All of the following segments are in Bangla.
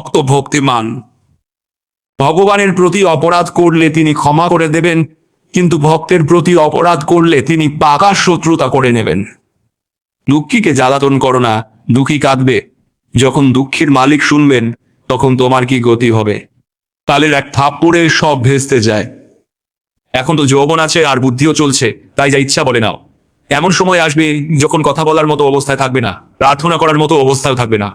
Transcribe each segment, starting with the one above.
ভক্ত ভক্তিমান ভগবানের প্রতি অপরাধ করলে তিনি ক্ষমা করে দেবেন, কিন্তু ভক্তের প্রতি অপরাধ করলে তিনি পাকা শত্রুতা করে নেবেন। দুঃখীকে জ্বালাতন করো না, দুঃখী কাঁদবে। যখন দুঃখীর মালিক শুনবেন, তখন তোমার কি গতি হবে? তালের এক থাপ্পড়ে সব ভেস্তে যায়। এখন তো যৌবন আছে আর বুদ্ধিও চলছে, তাই যা ইচ্ছা বলে নাও। এমন সময় আসবে যখন কথা বলার মতো অবস্থায় থাকবে না, প্রার্থনা করার মতো অবস্থায় থাকবে না।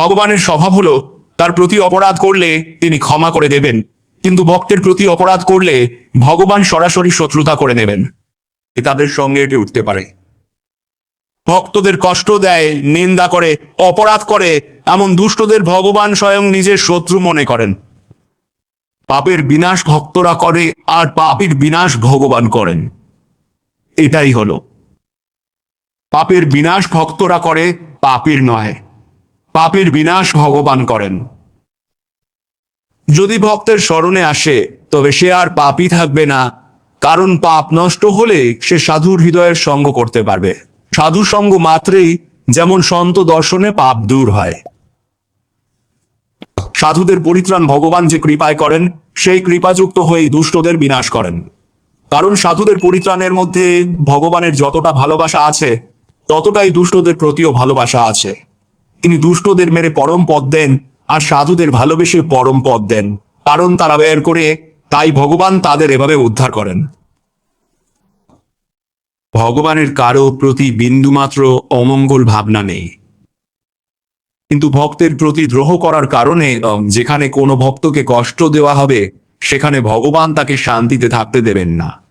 ভগবানের স্বভাব হলো, তার প্রতি অপরাধ করলে তিনি ক্ষমা করে দেবেন। কিন্তু ভক্তের প্রতি অপরাধ করলে ভগবান সরাসরি শত্রুতা করে নেবেন। তাদের সঙ্গে এটি উঠতে পারে। ভক্তদের কষ্ট দেয়, নিন্দা করে, অপরাধ করে, এমন দুষ্টদের ভগবান স্বয়ং নিজের শত্রু মনে করেন। পাপের বিনাশ ভক্তরা করে, আর পাপের বিনাশ ভগবান করেন। এটাই হলো। পাপের বিনাশ ভক্তরা করে, পাপের নয়। পাপের বিনাশ ভগবান করেন। যদি ভক্তের স্মরণে আসে, তবে সে আর পাপই থাকবে না, কারণ পাপ নষ্ট হলে সে সাধুর হৃদয়ের সঙ্গ করতে পারবে। সাধু সঙ্গ মাত্রেই যেমন সন্ত দর্শনে পাপ দূর হয়। সাধুদের পরিত্রাণ ভগবান যে কৃপায় করেন, সেই কৃপাযুক্ত হয়ে দুষ্টদের বিনাশ করেন। কারণ সাধুদের পরিত্রাণের মধ্যে ভগবানের যতটা ভালোবাসা আছে, ততটাই দুষ্টদের প্রতিও ভালোবাসা আছে। তিনি দুষ্টদের মেরে পরম পদ দেন আর সাধুদের ভালোবেসে পরম পদ দেন। কারণ তারা বের করে তাই ভগবান তাদের এভাবে উদ্ধার করেন। ভগবানের কারও প্রতি বিন্দুমাত্র অমঙ্গল ভাবনা নেই। কিন্তু ভক্তের প্রতি দ্রোহ করার কারণে যেখানে কোনো ভক্তকে কষ্ট দেওয়া হবে, সেখানে ভগবান তাকে শান্তিতে থাকতে দেবেন না।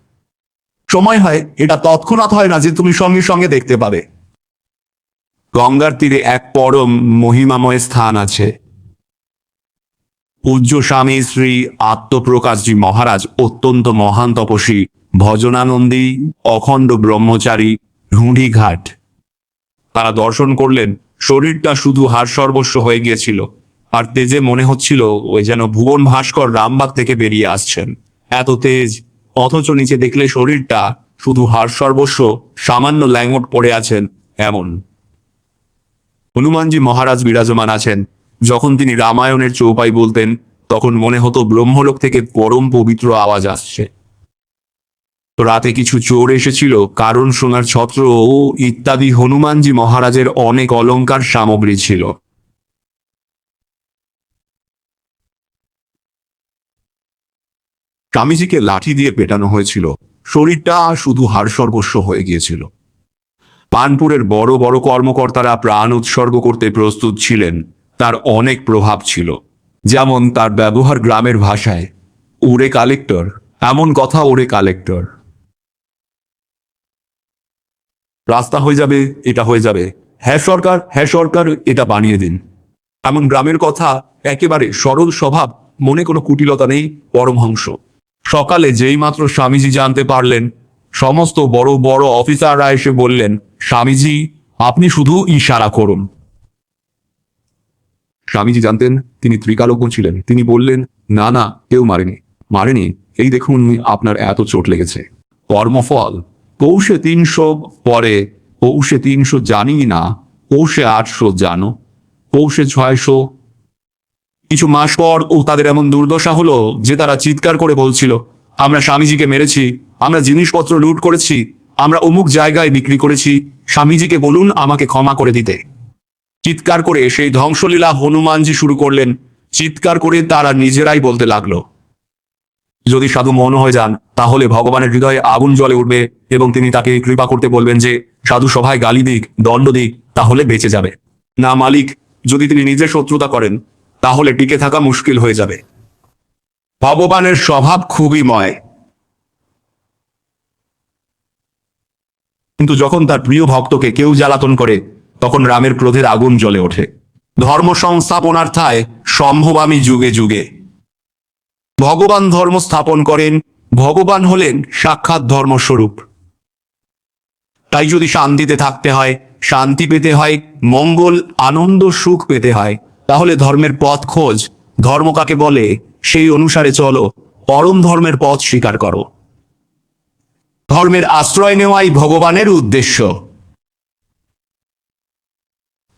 সময় হয়, এটা তৎক্ষণাৎ হয় না যে তুমি সঙ্গে সঙ্গে দেখতে পাবে। গঙ্গার তীরে এক পরম মহিমাময় স্থান আছে। পূজ্য স্বামী শ্রী আত্মপ্রকাশজি মহারাজ অত্যন্ত মহান তপস্বী, ভজনানন্দী, অখণ্ড ব্রহ্মচারী ঘাট তারা দর্শন করলেন, শরীরটা শুধু হার সর্বস্ব হয়ে গিয়েছিল। আর তেজে মনে হচ্ছিল ওই যেন ভুবন ভাস্কর রামবাগ থেকে বেরিয়ে আসছেন। এত তেজ, অথচ নিচে দেখলে শরীরটা শুধু হার সর্বস্ব সামান্য ল্যাঙ্গট পড়ে আছেন, এমন। হনুমানজি মহারাজ বিরাজমান আছেন। যখন তিনি রামায়ণের চৌপাই বলতেন, তখন মনে হতো ব্রহ্মলোক থেকে পরম পবিত্র আওয়াজ আসছে। রাতে কিছু চোর এসেছিল, কারণ সোনার ছত্র ও ইত্যাদি হনুমানজি মহারাজের অনেক অলংকার সামগ্রী ছিল। স্বামীজিকে লাঠি দিয়ে পেটানো হয়েছিল। শরীরটা শুধু হাড় সর্বস্ব হয়ে গিয়েছিল। পানপুরের বড় বড় কর্মকর্তারা প্রাণ উৎসর্গ করতে প্রস্তুত ছিলেন। তার অনেক প্রভাব ছিল। যেমন তার ব্যবহার গ্রামের ভাষায়, ওরে কালেক্টর এমন কথা, ওরে কালেক্টর রাস্তা হয়ে যাবে, এটা হয়ে যাবে। হ্যাঁ সরকার হ্যাঁ সরকার, এটা বানিয়ে দিন। এমন গ্রামের কথা, একেবারে সরল স্বভাব, মনে কোনো কুটিলতা নেই, পরমহংস। সকালে যেই মাত্র স্বামীজি জানতে পারলেন, সমস্ত বড় বড় অফিসাররা এসে বললেন স্বামীজি, আপনি শুধু ইশারা করুন। স্বামীজি জানতেন তিনি ত্রিকালজ্ঞ ছিলেন। তিনি বললেন, না না, কেউ মারেনি। মারেনি? এই দেখুন, আপনার এত চোট লেগেছে। কর্মফল পৌষে তিনশো পরে পৌষে তিনশো জানি না পৌষে আটশো জানো পৌষে ছয়শো। কিছু মাস পর, ও তাদের এমন দুর্দশা হলো যে তারা চিৎকার করে বলছিল, আমরা স্বামীজিকে মেরেছি, আমরা জিনিসপত্র লুট করেছি আমরা অমুক জায়গায় বিক্রি করেছি, স্বামীজিকে বলুন আমাকে ক্ষমা করে দিতে। চিৎকার করে সেই ধ্বংসলীলা হনুমানজি শুরু করলেন। চিৎকার করে তারা নিজেরাই বলতে লাগল। যদি সাধু মন হয়ে যান, তাহলে ভগবানের হৃদয়ে আগুন জ্বলে উঠবে এবং তিনি তাকে কৃপা করতে বলবেন যে, সাধু সভায় গালি দিক, দণ্ড দিক, তাহলে বেঁচে যাবে। না মালিক, যদি তিনি নিজে শত্রুতা করেন, তাহলে টিকে থাকা মুশকিল হয়ে যাবে। ভগবানের স্বভাব খুবই ময়। কিন্তু যখন তার প্রিয় ভক্তকে কেউ জ্বালাতন করে, তখন রামের ক্রোধের আগুন জ্বলে ওঠে। ধর্ম সংস্থাপনার্থায় সম্ভবামী যুগে যুগে। ভগবান ধর্ম স্থাপন করেন, ভগবান হলেন সাক্ষাৎ ধর্মস্বরূপ। তাই যদি শান্তিতে থাকতে হয়, শান্তি পেতে হয়, মঙ্গল, আনন্দ, সুখ পেতে হয়, তাহলে ধর্মের পথ খোঁজ, ধর্ম কাকে বলে, সেই অনুসারে চলো, পরম ধর্মের পথ স্বীকার করো। ধর্মের আশ্রয় নেওয়াই ভগবানের উদ্দেশ্য।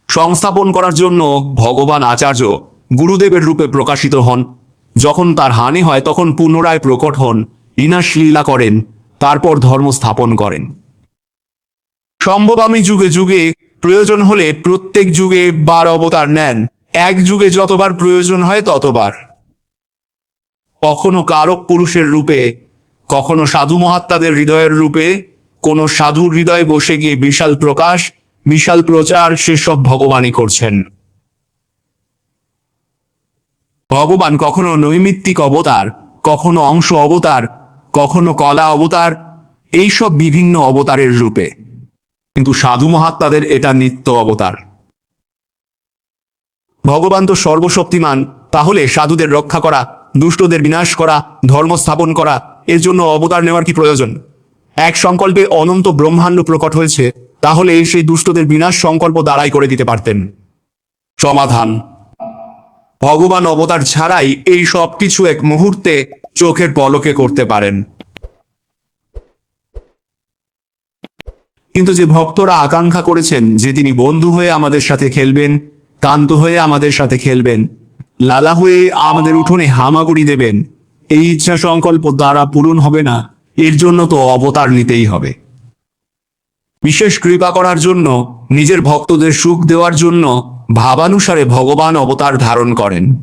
সংস্থাপন করার জন্য ভগবান আচার্য গুরুদেবের রূপে প্রকাশিত হন। যখন তার হানি হয়, তখন পুনরায় প্রকট হন ইনাশ লীলা করেন, তারপর ধর্ম স্থাপন করেন। সম্ভবামী যুগে যুগে প্রয়োজন হলে প্রত্যেক যুগে বার অবতার নেন। এক যুগে যতবার প্রয়োজন হয় ততবার। কখনো কারক পুরুষের রূপে কখনো সাধু মহাত্মাদের হৃদয়ের রূপে, কোন সাধুর হৃদয়ে বসে গিয়ে বিশাল প্রকাশ, বিশাল প্রচার সেসব ভগবানই করছেন। ভগবান কখনো নৈমিত্তিক অবতার, কখনো অংশ অবতার, কখনো কলা অবতার, এইসব বিভিন্ন অবতারের রূপে। কিন্তু সাধু মহাত্মাদের এটা নিত্য অবতার। ভগবান তো সর্বশক্তিমান, তাহলে সাধুদের রক্ষা করা, দুষ্টদের বিনাশ করা, ধর্ম স্থাপন করা এর জন্য অবতার নেওয়ার কি প্রয়োজন? এক সংকল্পে অনন্ত ব্রহ্মাণ্ড প্রকট হয়েছে, তাহলে সেই দুষ্টদের বিনাশ সংকল্প দ্বারাই করে দিতে পারতেন। সমাধান। ভগবান অবতার ছাড়াই এই সব কিছু এক মুহূর্তে চোখের পলকে করতে পারেন। কিন্তু যে ভক্তরা আকাঙ্ক্ষা করেছেন যে তিনি বন্ধু হয়ে আমাদের সাথে খেলবেন কান্ত হয়ে আমাদের সাথে খেলবেন, লালা হয়ে আমাদের উঠোনে হামাগুড়ি দেবেন এই ইচ্ছা সংকল্প দ্বারা পূরণ হবে না, এর জন্য তো অবতার নিতেই হবে। বিশেষ কৃপা করার জন্য, নিজের ভক্তদের সুখ দেওয়ার জন্য ভাবানুসারে ভগবান অবতার ধারণ করেন।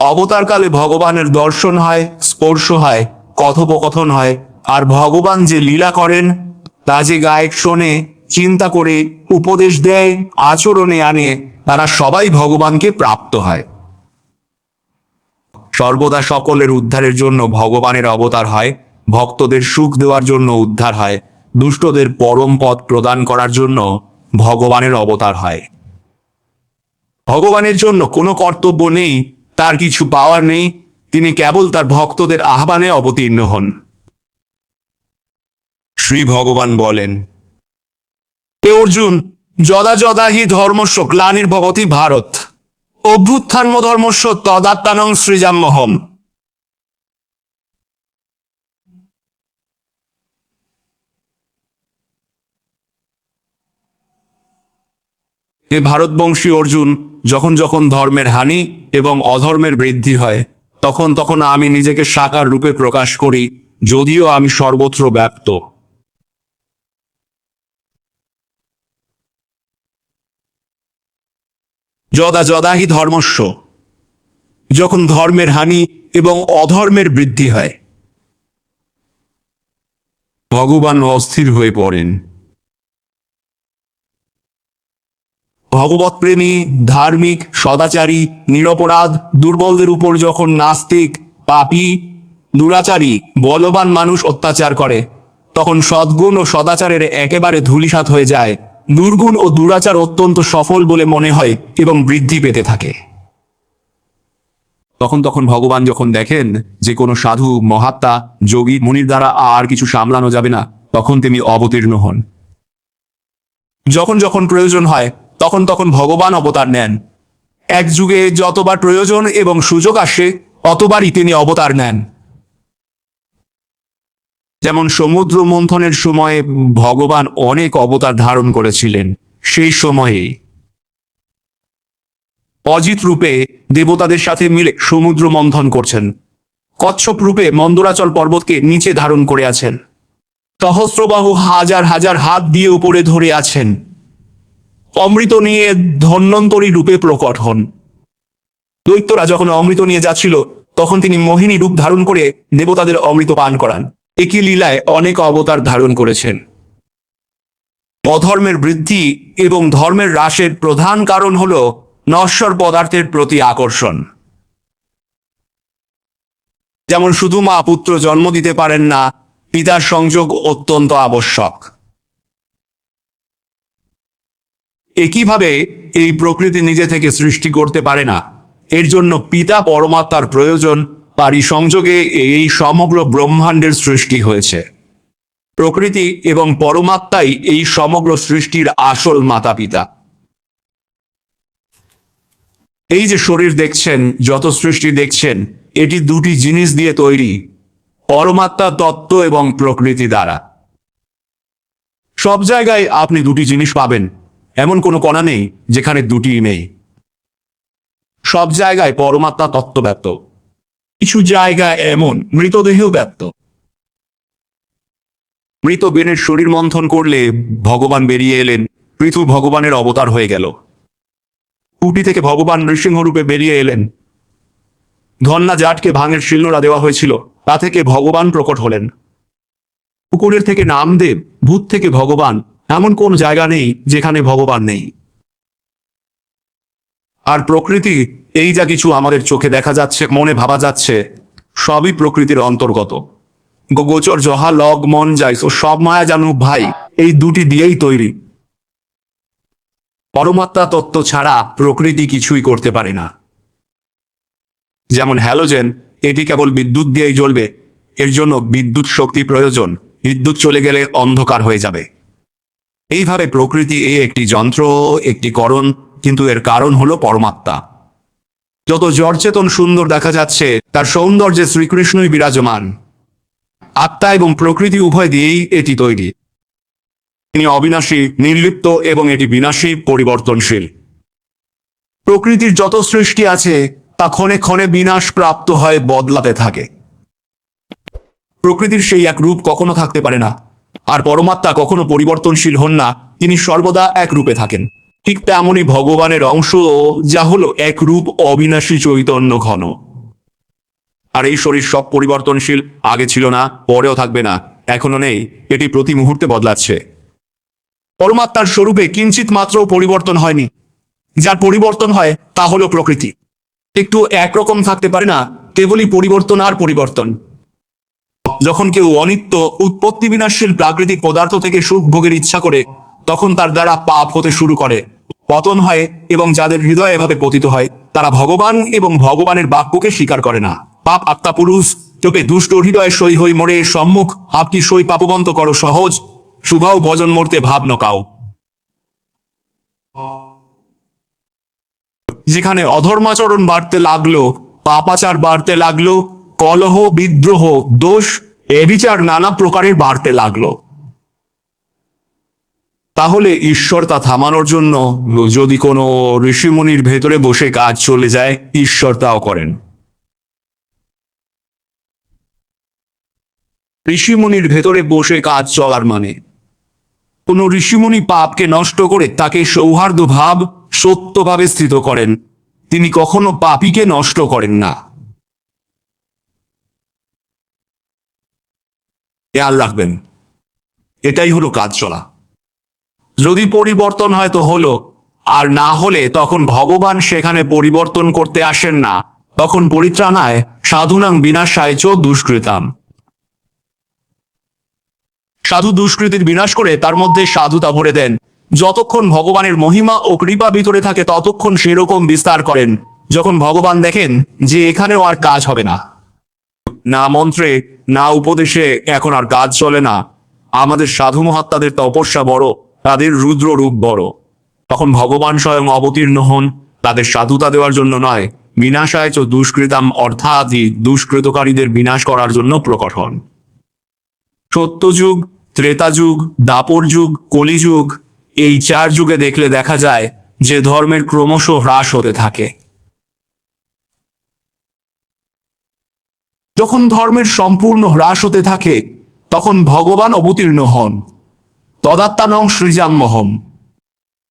অবতারকালে ভগবানের দর্শন হয়, স্পর্শ হয়, কথোপকথন হয়, আর ভগবান যে লীলা করেন, তা যে গায়ক শোনে, চিন্তা করে, উপদেশ দেয়, আচরণে আনে, তারা সবাই ভগবানকে প্রাপ্ত হয়। সর্বদা সকলের উদ্ধারের জন্য ভগবানের অবতার হয়, ভক্তদের সুখ দেওয়ার জন্য উদ্ধার হয়, দুষ্টদের পরম পথ প্রদান করার জন্য ভগবানের অবতার হয়। ভগবানের জন্য কোনো কর্তব্য নেই, তার কিছু পাওয়ার নেই, তিনি কেবল তার ভক্তদের আহ্বানে অবতীর্ণ হন। শ্রী ভগবান বলেন অর্জুন, যদা যদা হি ধর্মস্য গ্লানির্ভবতি ভারত অভ্যুত্থান ধর্মস্য তদাত্মানং সৃজাম্যহম এ ভারতবংশী অর্জুন, যখন যখন ধর্মের হানি এবং অধর্মের বৃদ্ধি হয়, তখন তখন আমি নিজেকে সাকার রূপে প্রকাশ করি, যদিও আমি সর্বত্র ব্যাপ্ত। যদা যদাহি ধর্মস্য যখন ধর্মের হানি এবং অধর্মের বৃদ্ধি হয়, ভগবান অস্থির হয়ে পড়েন। ভগবত প্রেমী ধার্মিক, সদাচারী, নিরপরাধ, দুর্বলদের উপর যখন নাস্তিক, পাপী, দুরাচারী, বলবান মানুষ অত্যাচার করে, তখন সদ্গুণ ও সদাচারের একেবারে ধূলিসাৎ হয়ে যায়। দুর্গুণ ও দুরাচার অত্যন্ত সফল বলে মনে হয় এবং বৃদ্ধি পেতে থাকে। তখন তখন ভগবান যখন দেখেন যে কোনো সাধু, মহাত্মা, যোগী, মুনির দ্বারা আর কিছু সামলানো যাবে না, তখন তিনি অবতীর্ণ হন। যখন যখন প্রয়োজন হয়, তখন তখন ভগবান অবতার নেন। এক যুগে যতবার প্রয়োজন এবং সুযোগ আসে, অতবারই তিনি অবতার নেন। যেমন সমুদ্র মন্থনের সময়ে ভগবান অনেক অবতার ধারণ করেছিলেন, সেই সময়ে অজিত রূপে দেবতাদের সাথে মিলে সমুদ্র মন্থন করছেন। কচ্ছপ রূপে মন্দরাচল পর্বতকে নিচে ধারণ করে আছেন। সহস্রবাহু হাজার হাজার হাত দিয়ে উপরে ধরে আছেন। অমৃত নিয়ে ধন্বন্তরী রূপে প্রকট হন। দৈত্যরা যখন অমৃত নিয়ে যাচ্ছিল, তখন তিনি মোহিনী রূপ ধারণ করে দেবতাদের অমৃত পান করান। একই লীলায় অনেক অবতার ধারণ করেছেন। অধর্মের বৃদ্ধি এবং ধর্মের হ্রাসের প্রধান কারণ হল নশ্বর পদার্থের প্রতি আকর্ষণ। যেমন শুধু মা পুত্র জন্ম দিতে পারেন না, পিতার সংযোগ অত্যন্ত আবশ্যক। একইভাবে এই প্রকৃতি নিজে থেকে সৃষ্টি করতে পারে না। এর জন্য পিতা পরমাত্মার প্রয়োজন তারই সংযোগে এই সমগ্র ব্রহ্মাণ্ডের সৃষ্টি হয়েছে। প্রকৃতি এবং পরমাত্মাই এই সমগ্র সৃষ্টির আসল মাতা পিতা এই যে শরীর দেখছেন, যত সৃষ্টি দেখছেন, এটি দুটি জিনিস দিয়ে তৈরি, পরমাত্মা তত্ত্ব এবং প্রকৃতি দ্বারা। সব জায়গায় আপনি দুটি জিনিস পাবেন, এমন কোনো কণা নেই যেখানে দুটি নেই। সব জায়গায় পরমাত্মা তত্ত্ব ব্যক্ত কিছু জায়গা এমন, মৃতদেহ ব্যক্ত। মৃত বেনের শরীর মন্থন করলে ভগবান বেরিয়ে এলেন, পৃথু ভগবানের অবতার হয়ে গেল। কুটি থেকে ভগবান নৃসিংহরূপে বেরিয়ে এলেন। ধন্না জাটকে ভাঙের শিলনোড়া দেওয়া হয়েছিল, তা থেকে ভগবান প্রকট হলেন। পুকুরের থেকে নামদেব, ভূত থেকে ভগবান, এমন কোন জায়গা নেই যেখানে ভগবান নেই। আর প্রকৃতি এই যা কিছু আমাদের চোখে দেখা যাচ্ছে, মনে ভাবা যাচ্ছে, সবই প্রকৃতির অন্তর্গত। গোচর জহা লগ মন যাইস, ও সব মায়া জানু ভাই, এই দুটি দিয়েই তৈরি। পরমাত্মা তত্ত্ব ছাড়া প্রকৃতি কিছুই করতে পারে না। যেমন হ্যালোজেন, এটি কেবল বিদ্যুৎ দিয়েই জ্বলবে, এর জন্য বিদ্যুৎ শক্তি প্রয়োজন, বিদ্যুৎ চলে গেলে অন্ধকার হয়ে যাবে। এইভাবে প্রকৃতি এ একটি যন্ত্র, একটি করণ, কিন্তু এর কারণ হলো পরমাত্মা। যত জর্চেতন সুন্দর দেখা যাচ্ছে, তার সৌন্দর্যে শ্রীকৃষ্ণই বিরাজমান। আত্মা এবং প্রকৃতি উভয় দিয়েই এটি তৈরি। তিনি অবিনাশী, নির্লিপ্ত এবং এটি বিনাশী, পরিবর্তনশীল। প্রকৃতির যত সৃষ্টি আছে, তা ক্ষণে ক্ষণে বিনাশ প্রাপ্ত হয় বদলাতে থাকে। প্রকৃতির সেই এক রূপ কখনো থাকতে পারে না। আর পরমাত্মা কখনো পরিবর্তনশীল হন না, তিনি সর্বদা এক রূপে থাকেন। ঠিক তেমনই ভগবানের অংশ যা হলো এক রূপ অবিনাশী চৈতন্য ঘন। আর এই শরীর সব পরিবর্তনশীল, আগে ছিল না, পরেও থাকবে না এখনও নেই, এটি প্রতি মুহূর্তে বদলাচ্ছে। পরমাত্মার স্বরূপে কিঞ্চিত মাত্র পরিবর্তন হয়নি। যার পরিবর্তন হয়, তা হলো প্রকৃতি। একটু একরকম থাকতে পারে না, কেবলই পরিবর্তন আর পরিবর্তন। যখন কেউ অনিত্য, উৎপত্তি বিনাশীল প্রাকৃতিক পদার্থ থেকে সুখ ভোগের ইচ্ছা করে, তখন তার দ্বারা পাপ হতে শুরু করে। পতন হয় এবং যাদের হৃদয় এভাবে পতিত হয়, তারা ভগবান এবং ভগবানের বাক্যকে স্বীকার করে না। পাপ আত্মা পুরুষ চোখে দুষ্ট হৃদয় সই হই মরে সম্মুখ আপকি সই পাপবন্ত করো সহজ শুভাও ভজন মরতে ভাব নকাও। যেখানে অধর্মাচরণ বাড়তে লাগল, পাপাচার বাড়তে লাগল, কলহ, বিদ্রোহ, দোষ এবিচার নানা প্রকারের বাড়তে লাগল। তাহলে ঈশ্বর তা থামানোর জন্য যদি কোনো ঋষিমুনির ভেতরে বসে কাজ চলে যায়, ঈশ্বর তাও করেন। ঋষিমুনির ভেতরে বসে কাজ চলার মানে কোন ঋষিমুনি পাপকে নষ্ট করে তাকে সৌহার্দ্য ভাব সত্যভাবে স্থিত করেন। তিনি কখনো পাপীকে নষ্ট করেন না। খেয়াল রাখবেন, এটাই হলো কাজ চলা। যদি পরিবর্তন হয় তো হলো, আর না হলে তখন ভগবান সেখানে পরিবর্তন করতে আসেন না। তখন পরিত্রাণায় সাধুনাং বিনাশায় চ দুষ্কৃতাম। সাধু দুষ্কৃতির বিনাশ করে তার মধ্যে সাধুতা ভরে দেন। যতক্ষণ ভগবানের মহিমা ও কৃপা ভিতরে থাকে, ততক্ষণ সেরকম বিস্তার করেন। যখন ভগবান দেখেন যে এখানেও আর কাজ হবে না। না মন্ত্রে, না উপদেশে এখন আর কাজ চলে না। আমাদের সাধু মহাত্মাদের তপস্যা বড়। তাদের রুদ্র রূপ বড়। তখন ভগবান স্বয়ং অবতীর্ণ হন, তাদের সাধুতা দেওয়ার জন্য নয়, বিনাশায় চ দুষ্কৃতাম অর্থাৎ দুষ্কৃতকারীদের বিনাশ করার জন্য প্রকট হন। সত্যযুগ, ত্রেতাযুগ দাপর যুগ কলিযুগ, এই চার যুগে দেখলে দেখা যায় যে ধর্মের ক্রমশ হ্রাস হতে থাকে। যখন ধর্মের সম্পূর্ণ হ্রাস হতে থাকে, তখন ভগবান অবতীর্ণ হন। তদাত্মানং সৃজাম্মহম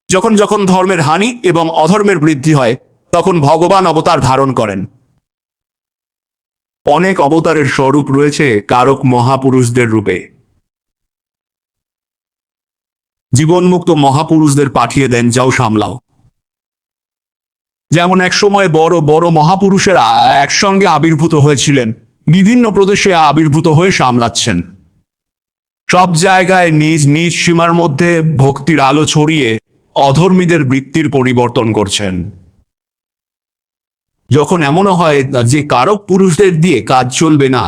যখন যখন ধর্মের হানি এবং অধর্মের বৃদ্ধি হয়, তখন ভগবান অবতার ধারণ করেন। অনেক অবতারের স্বরূপ রয়েছে কারক মহাপুরুষদের রূপে। জীবনমুক্ত মহাপুরুষদের পাঠিয়ে দেন, যাও সামলাও। যেমন এক সময় বড় বড় মহাপুরুষেরা একসঙ্গে আবির্ভূত হয়েছিলেন, বিভিন্ন প্রদেশে আবির্ভূত হয়ে সামলাচ্ছেন। সব জায়গায় নিজ নিজ সীমার মধ্যে ভক্তির আলো ছড়িয়ে অধর্মীদের বৃত্তির পরিবর্তন করছেন। যখন এমনও হয় যে কারক পুরুষদের দিয়ে কাজ চলবে না,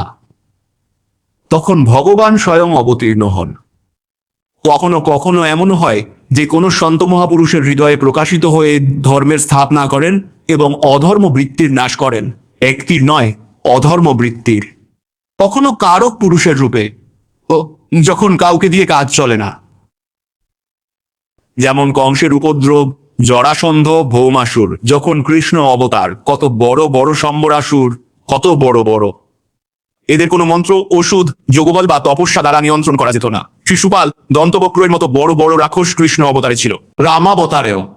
তখন ভগবান স্বয়ং অবতীর্ণ হন। কখনো কখনো এমন হয় যে কোনো সন্ত মহাপুরুষের হৃদয়ে প্রকাশিত হয়ে ধর্মের স্থাপনা করেন এবং অধর্ম বৃত্তির নাশ করেন। একটির নয়, অধর্ম বৃত্তির। কখনো কারক পুরুষের রূপে, ও যখন কাউকে দিয়ে কাজ চলে না। যেমন কংসের উপদ্রব, জরাসন্ধ, ভৌমাসুর, যখন কৃষ্ণ অবতার, কত বড় বড় সম্বরাসুর, কত বড় বড়। এদের কোনো মন্ত্র, ওষুধ যোগবল বা তপস্যা দ্বারা নিয়ন্ত্রণ করা যেত না। শিশুপাল দন্তবক্রের মতো বড় বড় রাক্ষস কৃষ্ণ অবতারে ছিল। রামাবতারেও।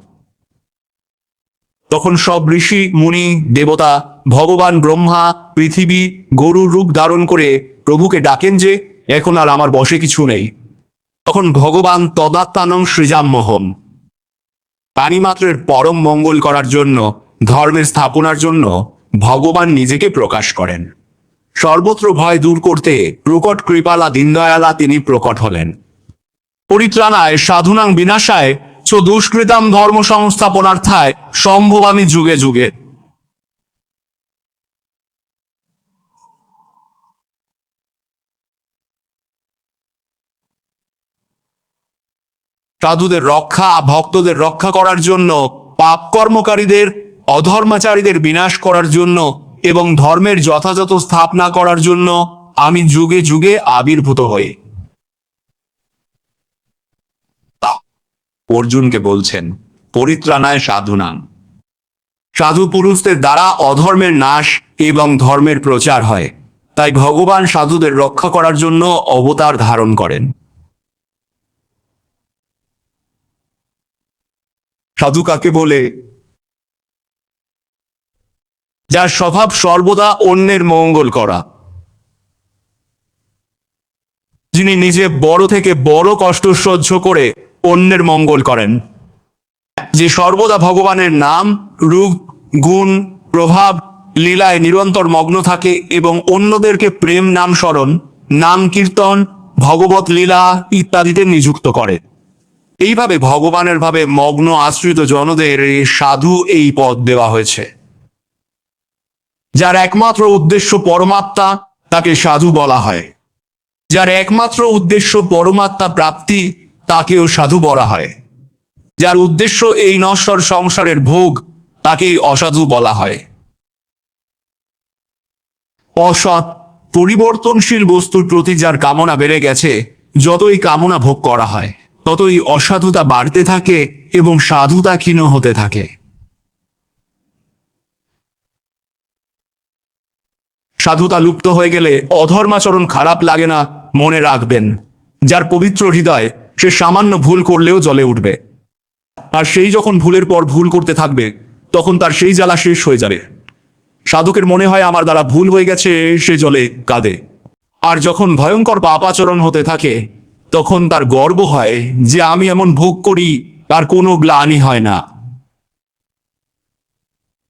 তখন সব ঋষি, মুনি, দেবতা, ভগবান ব্রহ্মা, পৃথিবী, গরুর রূপ ধারণ করে প্রভুকে ডাকেন যে এখন আর আমার বসে কিছু নেই। তখন ভগবান তদাত্মানং সৃজাম্মোহম প্রাণীমাত্রের পরম মঙ্গল করার জন্য, ধর্মের স্থাপনার জন্য ভগবান নিজেকে প্রকাশ করেন। সর্বত্র ভয় দূর করতে প্রকট কৃপালা দীনদয়ালা তিনি প্রকট হলেন। পরিত্রাণায়, সাধুনাং বিনাশায় চ দুষ্কৃতাম ধর্ম সংস্থাপনার্থায় সম্ভবামী যুগে যুগে সাধুদের রক্ষা, ভক্তদের রক্ষা করার জন্য, পাপ কর্মকারীদের, অধর্মাচারীদের বিনাশ করার জন্য এবং ধর্মের যথাযথ স্থাপনা করার জন্য আমি যুগে যুগে আবির্ভূত হই। অর্জুনকে বলছেন, পরিত্রাণায় সাধুনাং সাধু পুরুষদের দ্বারা অধর্মের নাশ এবং ধর্মের প্রচার হয়। তাই ভগবান সাধুদের রক্ষা করার জন্য অবতার ধারণ করেন। সাধু কাকে বলে? যার স্বভাব সর্বদা অন্যের মঙ্গল করা। যিনি নিজে বড় থেকে বড় কষ্ট সহ্য করে অন্যের মঙ্গল করেন। যে সর্বদা ভগবানের নাম, রূপ, গুণ, প্রভাব, লীলায় নিরন্তর মগ্ন থাকে এবং অন্যদেরকে প্রেম, নাম, স্মরণ, নাম, কীর্তন, ভগবত লীলা ইত্যাদিতে নিযুক্ত করে। এইভাবে ভগবানের ভাবে মগ্ন আশ্রিত জনদের সাধু এই পদ দেওয়া হয়েছে। যার একমাত্র উদ্দেশ্য পরমাত্মা, তাকে সাধু বলা হয়। যার একমাত্র উদ্দেশ্য পরমাত্মা প্রাপ্তি, তাকেও সাধু বলা হয়। যার উদ্দেশ্য এই নশ্বর সংসারের ভোগ, তাকেই অসাধু বলা হয়। অসৎ, পরিবর্তনশীল বস্তুর প্রতি যার কামনা বেড়ে গেছে, যতই কামনা ভোগ করা হয়। ততই অসাধুতা বাড়তে থাকে এবং সাধুতা ক্ষীণ হতে থাকে। সাধুতা লুপ্ত হয়ে গেলে অধর্মাচরণ খারাপ লাগে না, মনে রাখবেন। যার পবিত্র হৃদয়, সে সামান্য ভুল করলেও জলে উঠবে। আর সেই যখন ভুলের পর ভুল করতে থাকবে, তখন তার সেই জ্বালা শেষ হয়ে যাবে। সাধকের মনে হয় আমার দ্বারা ভুল হয়ে গেছে, সে জলে কাঁদে। আর যখন ভয়ঙ্কর পাপাচরণ হতে থাকে তখন তার গর্ব হয় যে আমি এমন ভোগ করি, তার কোনো গ্লানি হয় না।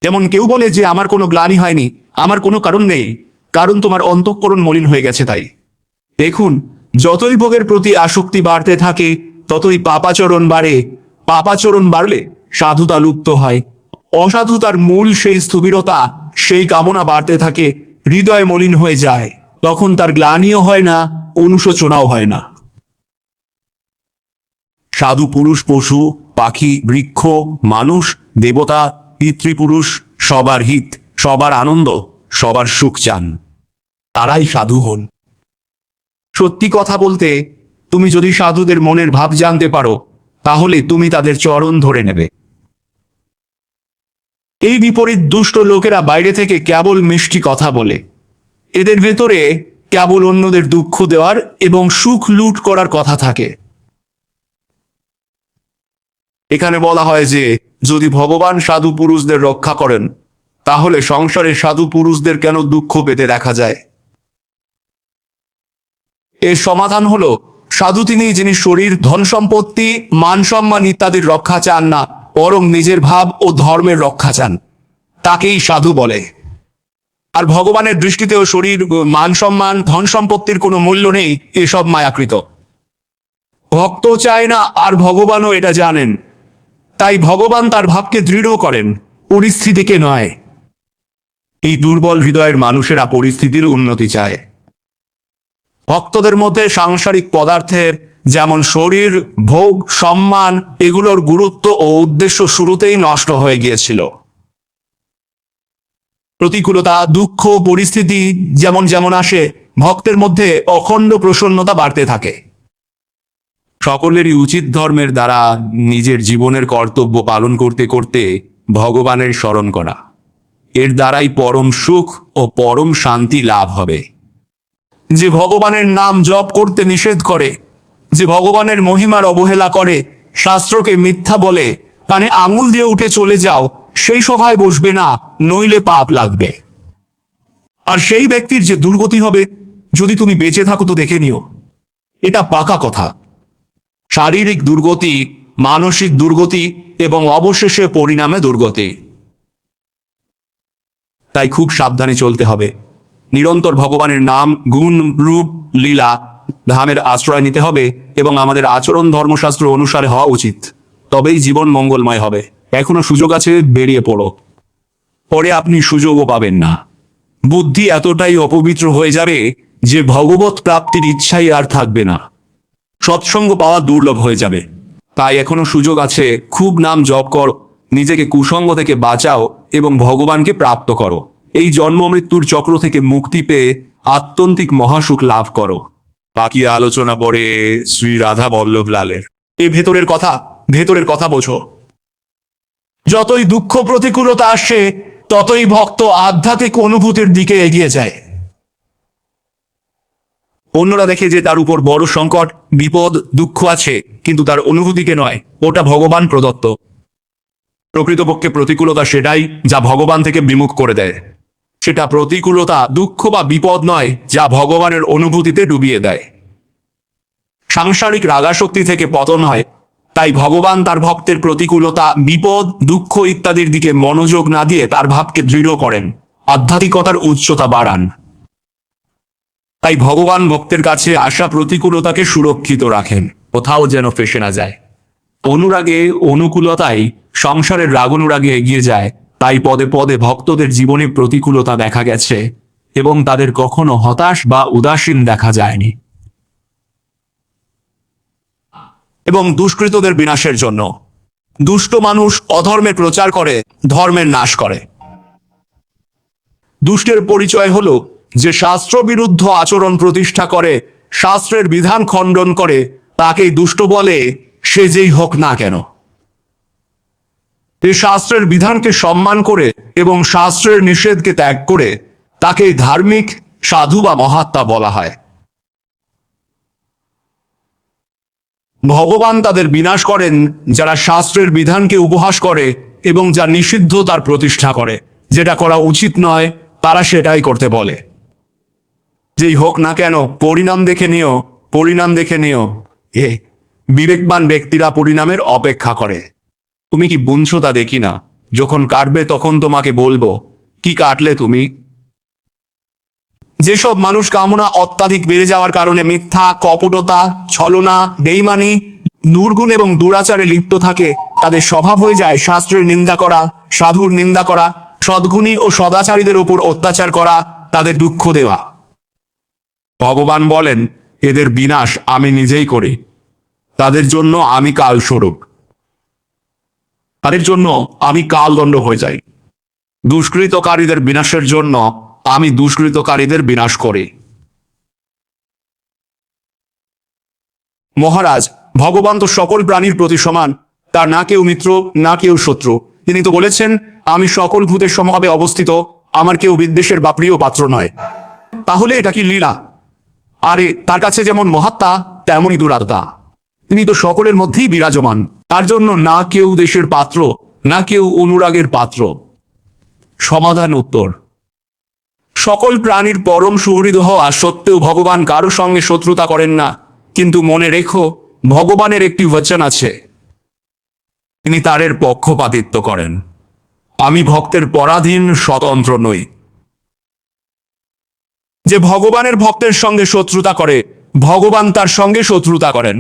যেমন কেউ বলে যে আমার কোনো গ্লানি হয়নি, আমার কোনো কারণ নেই, কারণ তোমার অন্তঃকরণ মলিন হয়ে গেছে তাই। দেখুন, যতই ভোগের প্রতি আসক্তি বাড়তে থাকে, ততই পাপাচরণ বাড়ে। পাপাচরণ বাড়লে সাধুতা লুপ্ত হয়। অসাধুতার মূল সেই স্থবিরতা, সেই কামনা বাড়তে থাকে, হৃদয় মলিন হয়ে যায়। তখন তার গ্লানিও হয় না, অনুশোচনাও হয় না। সাধু পুরুষ, পশু, পাখি, বৃক্ষ, মানুষ, দেবতা, পিতৃপুরুষ, সবার হিত, সবার আনন্দ, সবার সুখ চান। তারাই সাধু হন। সত্যি কথা বলতে, তুমি যদি সাধুদের মনের ভাব জানতে পারো, তাহলে তুমি তাদের চরণ ধরে নেবে। এই বিপরীত দুষ্ট লোকেরা বাইরে থেকে কেবল মিষ্টি কথা বলে। এদের ভেতরে কেবল অন্যদের দুঃখ দেওয়ার এবং সুখ লুট করার কথা থাকে। এখানে বলা হয় যে, যদি ভগবান সাধু পুরুষদের রক্ষা করেন, তাহলে সংসারে সাধু পুরুষদের কেন দুঃখ পেতে দেখা যায়? এর সমাধান হলো, সাধু তিনি যিনি শরীর, ধন সম্পত্তি, মান সম্মান ইত্যাদির রক্ষা চান না, বরং নিজের ভাব ও ধর্মের রক্ষা চান। তাকেই সাধু বলে। আর ভগবানের দৃষ্টিতেও শরীর, মান সম্মান, ধন সম্পত্তির কোনো মূল্য নেই, এসব মায়াকৃত। ভক্ত চায় না, আর ভগবানও এটা জানেন। ভগবান তার ভাবকে দৃঢ় করেন পরিস্থিতিকে নয়। এই দুর্বল হৃদয়ের মানুষেরা পরিস্থিতির উন্নতি চায়। ভক্তদের মধ্যে সাংসারিক পদার্থের যেমন শরীর, ভোগ, সম্মান, এগুলোর গুরুত্ব ও উদ্দেশ্য শুরুতেই নষ্ট হয়ে গিয়েছিল। প্রতিকূলতা, দুঃখ, পরিস্থিতি যেমন যেমন আসে, ভক্তের মধ্যে অখণ্ড প্রসন্নতা বাড়তে থাকে। সকলেরই উচিত ধর্মের দ্বারা নিজের জীবনের কর্তব্য পালন করতে করতে ভগবানের স্মরণ করা। এর দ্বারাই পরম সুখ ও পরম শান্তি লাভ হবে। যে ভগবানের নাম জপ করতে নিষেধ করে, যে ভগবানের মহিমার অবহেলা করে, শাস্ত্রকে মিথ্যা বলে, কানে আঙুল দিয়ে উঠে চলে যাও, সেই সভায় বসবে না, নইলে পাপ লাগবে। আর সেই ব্যক্তির যে দুর্গতি হবে, যদি তুমি বেঁচে থাকো তো দেখে নিও। এটা পাকা কথা। শারীরিক দুর্গতি, মানসিক দুর্গতি এবং অবশেষে পরিণামে দুর্গতি। তাই খুব সাবধানে চলতে হবে। নিরন্তর ভগবানের নাম, গুণ, রূপ, লীলা, ধামের আশ্রয় নিতে হবে এবং আমাদের আচরণ ধর্মশাস্ত্র অনুসারে হওয়া উচিত। তবেই জীবন মঙ্গলময় হবে। এখনও সুযোগ আছে, বেরিয়ে পড়ো। পরে আপনি সুযোগও পাবেন না। বুদ্ধি এতটাই অপবিত্র হয়ে যাবে যে ভগবত প্রাপ্তির ইচ্ছাই আর থাকবে না। সৎসঙ্গ পাওয়া দুর্লভ হয়ে যাবে। তাই এখনও সুযোগ আছে, খুব নাম জপ করো, নিজেকে কুসঙ্গ থেকে বাঁচাও এবং ভগবানকে প্রাপ্ত করো। এই জন্ম মৃত্যুর চক্র থেকে মুক্তি পেয়ে আত্যন্তিক মহাসুখ লাভ করো। বাকি আলোচনা পরে শ্রী রাধা বল্লভ লালের। এ ভেতরের কথা ভেতরের কথা বোঝো। যতই দুঃখ প্রতিকূলতা আসে, ততই ভক্ত আধ্যাত্মিক অনুভূতির দিকে এগিয়ে যায়। অন্যরা দেখে যে তার উপর বড় সংকট, বিপদ, দুঃখ আছে, কিন্তু তার অনুভূতিকে নয়, ওটা ভগবান প্রদত্ত। প্রকৃতপক্ষে প্রতিকূলতা সেটাই যা ভগবান থেকে বিমুখ করে দেয়। সেটা প্রতিকূলতা, দুঃখ বা বিপদ নয়, যা ভগবানের অনুভূতিতে ডুবিয়ে দেয়। সাংসারিক রাগাশক্তি থেকে পতন হয়, তাই ভগবান তার ভক্তের প্রতিকূলতা, বিপদ, দুঃখ ইত্যাদির দিকে মনোযোগ না দিয়ে তার ভাবকে দৃঢ় করেন। আধ্যাত্মিকতার উচ্চতা বাড়ান। তাই ভগবান ভক্তের কাছে আসা প্রতিকূলতাকে সুরক্ষিত রাখেন, কোথাও যেন ফেসে না যায়। অনুরাগে অনুকূলতাই সংসারের রাগ অনুরাগে এগিয়ে যায়, তাই পদে পদে ভক্তদের জীবনে প্রতিকূলতা দেখা গেছে এবং তাদের কখনো হতাশ বা উদাসীন দেখা যায়নি। এবং দুষ্কৃতদের বিনাশের জন্য, দুষ্ট মানুষ অধর্মের প্রচার করে, ধর্মের নাশ করে। দুষ্টের পরিচয় হলো যে শাস্ত্র বিরুদ্ধ আচরণ প্রতিষ্ঠা করে, শাস্ত্রের বিধান খণ্ডন করে, তাকেই দুষ্ট বলে, সে যেই হোক না কেন। এই শাস্ত্রের বিধানকে সম্মান করে এবং শাস্ত্রের নিষেধকে ত্যাগ করে তাকে ধার্মিক, সাধু বা মহাত্মা বলা হয়। ভগবান তাদের বিনাশ করেন, যারা শাস্ত্রের বিধানকে উপহাস করে এবং যা নিষিদ্ধ তার প্রতিষ্ঠা করে। যেটা করা উচিত নয়, তারা সেটাই করতে বলে। যেই হোক না কেন, পরিণাম দেখে নিও, পরিণাম দেখে নিও। এ বিবেকবান ব্যক্তিরা পরিণামের অপেক্ষা করে। তুমি কি বুনছো তা দেখি না? যখন কাটবে তখন তোমাকে বলব, কি কাটলে তুমি? যেসব মানুষ কামনা অত্যাধিক বেড়ে যাওয়ার কারণে মিথ্যা, কপটতা, ছলনা, বেইমানি দুর্গুণ এবং দুরাচারে লিপ্ত থাকে, তাদের স্বভাব হয়ে যায় শাস্ত্রের নিন্দা করা, সাধুর নিন্দা করা, সদ্গুণী ও সদাচারীদের উপর অত্যাচার করা, তাদের দুঃখ দেওয়া। ভগবান বলেন, এদের বিনাশ আমি নিজেই করি। তাদের জন্য আমি কাল কালস্বরূপ। তাদের জন্য আমি কালদণ্ড হয়ে যাই। দুষ্কৃতকারীদের বিনাশের জন্য আমি দুষ্কৃতকারীদের বিনাশ করি। মহারাজ, ভগবান তো সকল প্রাণীর প্রতি সমান, তার না কেউ মিত্র, না কেউ শত্রু। তিনি তো বলেছেন, আমি সকল ভূতের সমভাবে অবস্থিত, আমার কেউ বিদ্বেষের বা প্রিয় পাত্র নয়। তাহলে এটা কি লীলা? আরে তার কাছে যেমন মহাত্মা, তেমনই দুরাত্মা। তিনি তো সকলের মধ্যেই বিরাজমান। তার জন্য না কেউ দেশের পাত্র, না কেউ অনুরাগের পাত্র। সমাধান উত্তর। সকল প্রাণীর পরম সুহৃদ হওয়া সত্ত্বেও ভগবান কারও সঙ্গে শত্রুতা করেন না। কিন্তু মনে রেখো, ভগবানের একটি বচন আছে। তিনি তারের পক্ষপাতিত্ব করেন। আমি ভক্তের পরাধীন স্বতন্ত্র নই। যে ভগবানের ভক্তের সঙ্গে শত্রুতা করে ভগবান তার সঙ্গে শত্রুতা করেন।